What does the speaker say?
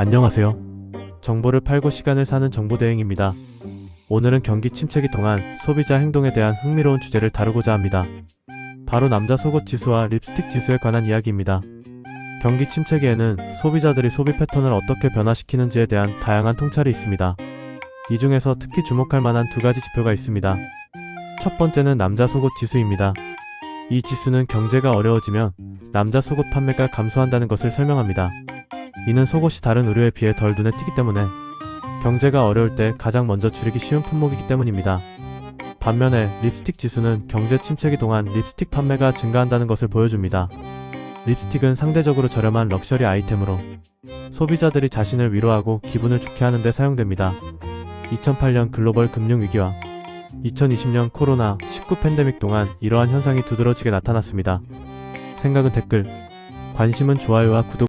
안녕하세요. 정보를 팔고 시간을 사는 정보대행입니다. 오늘은 경기 침체기 동안 소비자 행동에 대한 흥미로운 주제를 다루고자 합니다. 바로 남자 속옷 지수와 립스틱 지수에 관한 이야기입니다. 경기 침체기에는 소비자들이 소비 패턴을 어떻게 변화시키는지에 대한 다양한 통찰이 있습니다. 이 중에서 특히 주목할 만한 두 가지 지표가 있습니다. 첫 번째는 남자 속옷 지수입니다. 이 지수는 경제가 어려워지면 남자 속옷 판매가 감소한다는 것을 설명합니다. 이는 속옷이 다른 의류에 비해 덜 눈에 띄기 때문에 경제가 어려울 때 가장 먼저 줄이기 쉬운 품목이기 때문입니다. 반면에 립스틱 지수는 경제 침체기 동안 립스틱 판매가 증가한다는 것을 보여줍니다. 립스틱은 상대적으로 저렴한 럭셔리 아이템으로 소비자들이 자신을 위로하고 기분을 좋게 하는 데 사용됩니다. 2008년 글로벌 금융위기와 2020년 코로나19 팬데믹 동안 이러한 현상이 두드러지게 나타났습니다. 생각은 댓글, 관심은 좋아요와 구독